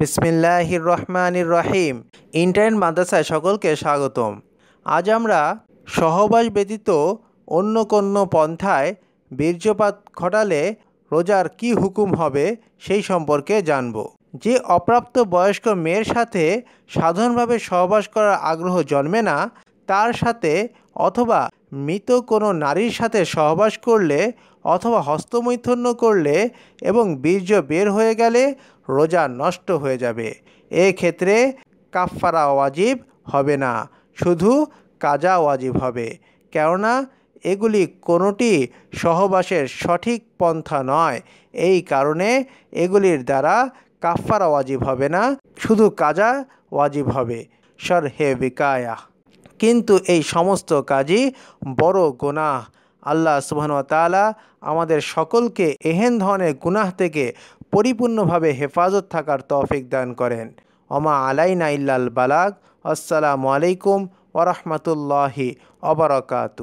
বিসমিল্লাহির রহমানির রহিম। ইন্টারনেট মাদ্রাসায় সকলকে স্বাগতম। আজ আমরা সহবাস ব্যতীত অন্য কোনো পন্থায় বীর্যপাত ঘটালে রোজার কি হুকুম হবে সেই সম্পর্কে জানব। যে অপ্রাপ্ত বয়স্ক মেয়ের সাথে সাধারণভাবে সহবাস করার আগ্রহ জন্মে না, তার সাথে অথবা মৃত কোনো নারীর সাথে সহবাস করলে অথবা হস্তমৈথন্য করলে এবং বীর্য বের হয়ে গেলে রোজা নষ্ট হয়ে যাবে। এক্ষেত্রে কাফফারা ওয়াজিব হবে না, শুধু কাজা ওয়াজিব হবে। কেননা, এগুলি কোনোটি সহবাসের সঠিক পন্থা নয়। এই কারণে এগুলির দ্বারা কাফফারা ওয়াজিব হবে না, শুধু কাজা ওয়াজিব হবে। সর হে বিকায়া। কিন্তু এই সমস্ত কাজই বড় গুনাহ। আল্লাহ সুবহান তালা আমাদের সকলকে এহেন ধরনের গুনাহ থেকে পরিপূর্ণভাবে হেফাজত থাকার তৌফিক দান করেন। অমা আলাইনা ইল্লাল বালাগ। আসসালামু আলাইকুম ওরহমতুল্লাহি অবরকাত